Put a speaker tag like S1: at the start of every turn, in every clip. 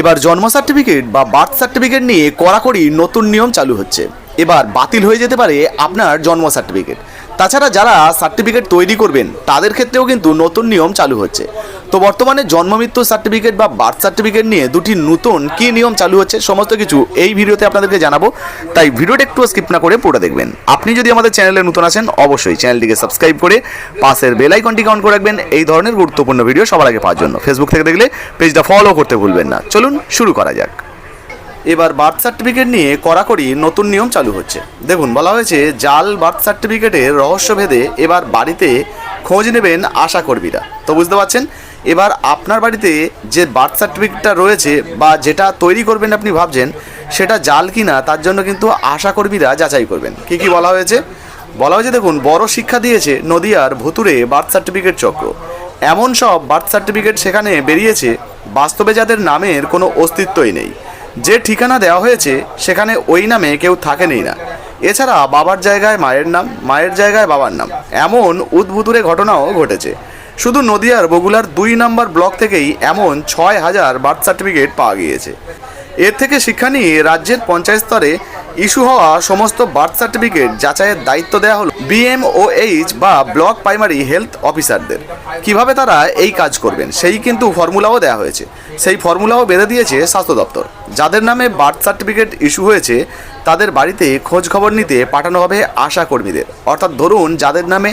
S1: এবার জন্ম সার্টিফিকেট বা বার্থ সার্টিফিকেট নিয়ে কড়াকড়ি নতুন নিয়ম চালু হচ্ছে। এবার বাতিল হয়ে যেতে পারে আপনার জন্ম সার্টিফিকেট তাছাড়া যারা সার্টিফিকেট তৈরি করবেন, তাদের ক্ষেত্রেও কিন্তু নতুন নিয়ম চালু হচ্ছে। তো বর্তমানে জন্মমৃত্যু সার্টিফিকেট বা বার্থ সার্টিফিকেট নিয়ে দুটি নতুন কী নিয়ম চালু হচ্ছে সমস্ত কিছু এই ভিডিওতে আপনাদেরকে জানাব। তাই ভিডিওটা একটু স্কিপ না করে পড়ে দেখবেন। আপনি যদি আমাদের চ্যানেলে নতুন আছেন, অবশ্যই চ্যানেলটিকে সাবস্ক্রাইব করে পাশের বেল আইকনটিকে অন করে রাখবেন। এই ধরনের গুরুত্বপূর্ণ ভিডিও সবার আগে পাওয়ার জন্য। ফেসবুক থেকে দেখলে পেজটা ফলো করতে ভুলবেন না। চলুন শুরু করা যাক। এবার বার্থ সার্টিফিকেট নিয়ে কড়াকড়ি নতুন নিয়ম চালু হচ্ছে। দেখুন, বলা হয়েছে, জাল বার্থ সার্টিফিকেটের রহস্য ভেদে এবার বাড়িতে খোঁজ নেবেন আশা কর্মীরা তো বুঝতে পারছেন এবার আপনার বাড়িতে যে বার্থ সার্টিফিকেটটা রয়েছে বা যেটা তৈরি করবেন আপনি ভাবছেন, সেটা জাল কিনা, তার জন্য কিন্তু আশা কর্মীরা যাচাই করবেন। কি কি বলা হয়েছে? বলা হয়েছে দেখুন, বড় শিক্ষা দিয়েছে নদিয়ার ভুতুরে বার্থ সার্টিফিকেট চক্র। এমন সব বার্থ সার্টিফিকেট সেখানে বেরিয়েছে, বাস্তবে যাদের নামের কোনো অস্তিত্বই নেই। যে ঠিকানা দেওয়া হয়েছে, সেখানে ওই নামে কেউ থাকেনই না। এছাড়া বাবার জায়গায় মায়ের নাম, মায়ের জায়গায় বাবার নাম। এমন উদ্ভুতুরে ঘটনাও ঘটেছে। শুধু নদিয়ার বগুলার দুই নম্বর ব্লক থেকেই এমন ছয় হাজার বার্থ সার্টিফিকেট পাওয়া গিয়েছে। এর থেকে শিক্ষা নিয়ে রাজ্যের পঞ্চায়েত স্তরে ইস্যু হওয়া সমস্ত বার্থ সার্টিফিকেট যাচাইয়ের দায়িত্ব দেওয়া হলো বিএমওএইচ বা ব্লক প্রাইমারি হেলথ অফিসারদের। কীভাবে তারা এই কাজ করবেন, সেই কিন্তু ফর্মুলাও দেওয়া হয়েছে। সেই ফর্মুলাও বেঁধে দিয়েছে স্বাস্থ্য দপ্তর। যাদের নামে বার্থ সার্টিফিকেট ইস্যু হয়েছে, তাদের বাড়িতে খোঁজ খবর নিতে পাঠানো হবে আশা কর্মীদের। অর্থাৎ ধরুন যাদের নামে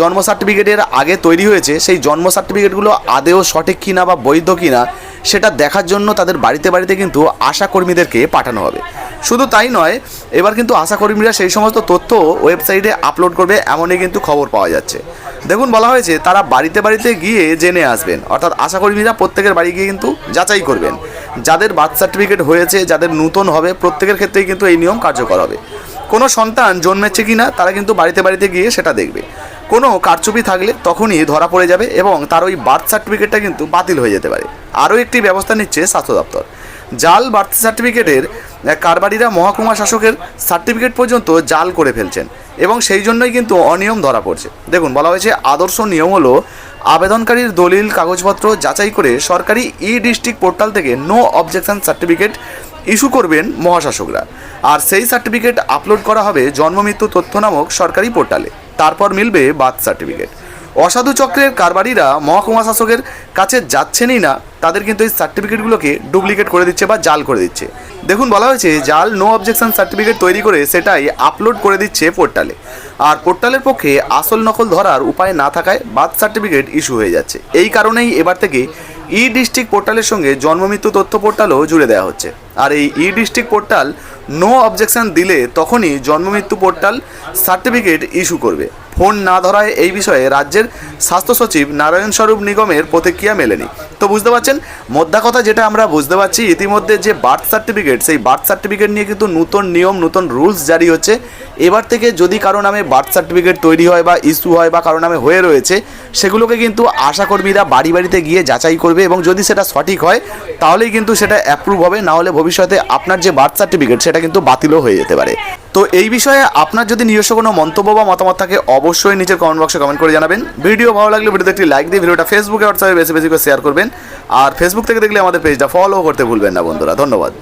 S1: জন্ম সার্টিফিকেটের আগে তৈরি হয়েছে, সেই জন্ম সার্টিফিকেটগুলো আদেও সঠিক কিনা বা বৈধ কিনা, সেটা দেখার জন্য তাদের বাড়িতে বাড়িতে কিন্তু আশা কর্মীদেরকে পাঠানো হবে। শুধু তাই নয়, এবার কিন্তু আশাকর্মীরা সেই সমস্ত তথ্য ওয়েবসাইটে আপলোড করবে এমনই কিন্তু খবর পাওয়া যাচ্ছে। দেখুন, বলা হয়েছে তারা বাড়িতে বাড়িতে গিয়ে জেনে আসবেন। অর্থাৎ আশাকর্মীরা প্রত্যেকের বাড়ি গিয়ে কিন্তু যাচাই করবেন। যাদের বার্থ সার্টিফিকেট হয়েছে, যাদের নূতন হবে, প্রত্যেকের ক্ষেত্রেই কিন্তু এই নিয়ম কার্যকর হবে। কোনো সন্তান জন্মেছে কি না তারা কিন্তু বাড়িতে বাড়িতে গিয়ে সেটা দেখবে। কোনো কারচুপি থাকলে তখনই ধরা পড়ে যাবে এবং তার ওই বার্থ সার্টিফিকেটটা কিন্তু বাতিল হয়ে যেতে পারে। আরও একটি ব্যবস্থা নিচ্ছে স্বাস্থ্য দপ্তর। জাল বার্থ সার্টিফিকেটের কারবারিরা মহকুমা শাসকের সার্টিফিকেট পর্যন্ত জাল করে ফেলছেন এবং সেই জন্যই কিন্তু অনিয়ম ধরা পড়ছে। দেখুন, বলা হয়েছে, আদর্শ নিয়ম হলো আবেদনকারীর দলিল, কাগজপত্র যাচাই করে সরকারি ই ডিস্ট্রিক্ট পোর্টাল থেকে নো অবজেকশন সার্টিফিকেট ইস্যু করবেন মহাশাসকরা। আর সেই সার্টিফিকেট আপলোড করা হবে জন্মমৃত্যু তথ্য নামক সরকারি পোর্টালে। তারপর মিলবে বার্থ সার্টিফিকেট। অসাধু চক্রের কারবারিরা মহকুমা শাসকের কাছে যাচ্ছেনই না, তাদের কিন্তু এই সার্টিফিকেটগুলোকে ডুপ্লিকেট করে দিচ্ছে বা জাল করে দিচ্ছে। দেখুন, বলা হয়েছে, জাল নো অবজেকশন সার্টিফিকেট তৈরি করে সেটাই আপলোড করে দিচ্ছে পোর্টালে। আর পোর্টালের পক্ষে আসল নকল ধরার উপায় না থাকায় বার্থ সার্টিফিকেট ইস্যু হয়ে যাচ্ছে। এই কারণেই এবার থেকে ই ডিস্ট্রিক্ট পোর্টালের সঙ্গে জন্মমৃত্যু তথ্য পোর্টালও জুড়ে দেওয়া হচ্ছে। আর এই e district portal no objection দিলে তখনই জন্মমৃত্যু পোর্টাল সার্টিফিকেট ইস্যু করবে। ফোন না ধরায় এই বিষয়ে রাজ্যের স্বাস্থ্য সচিব নারায়ণ স্বরূপ নিগমের প্রতিক্রিয়া মেলেনি। তো বুঝতে পারছেন, মোদ্দা কথা যেটা আমরা বুঝতে পারছি, ইতিমধ্যে যে বার্থ সার্টিফিকেট, সেই বার্থ সার্টিফিকেট নিয়ে কিন্তু নতুন নিয়ম, নতুন রুলস জারি হচ্ছে। এবার থেকে যদি কারও নামে বার্থ সার্টিফিকেট তৈরি হয় বা ইস্যু হয় বা কারও নামে হয়ে রয়েছে, সেগুলোকে কিন্তু আশাকর্মীরা বাড়ি বাড়িতে গিয়ে যাচাই করবে এবং যদি সেটা সঠিক হয়, তাহলেই কিন্তু সেটা অ্যাপ্রুভ হবে। না হলে ভবিষ্যতে আপনার যে বার্থ সার্টিফিকেট, সেটা কিন্তু বাতিলও হয়ে যেতে পারে। তো এই বিষয়ে আপনার যদি নিজস্ব কোনো মন্তব্য বা মতামত থাকে, অবশ্যই নিচের কমেন্ট বক্সে কমেন্ট করে জানাবেন। ভিডিও ভালো লাগলে ভিডিওতে একটি লাইক দিয়ে ভিডিওটা ফেসবুকে হোয়াটসঅ্যাপে বেশি বেশি করে শেয়ার করবেন। আর ফেসবুক থেকে দেখলে আমাদের পেজটা ফলো করতে ভুলবেন না বন্ধুরা। ধন্যবাদ।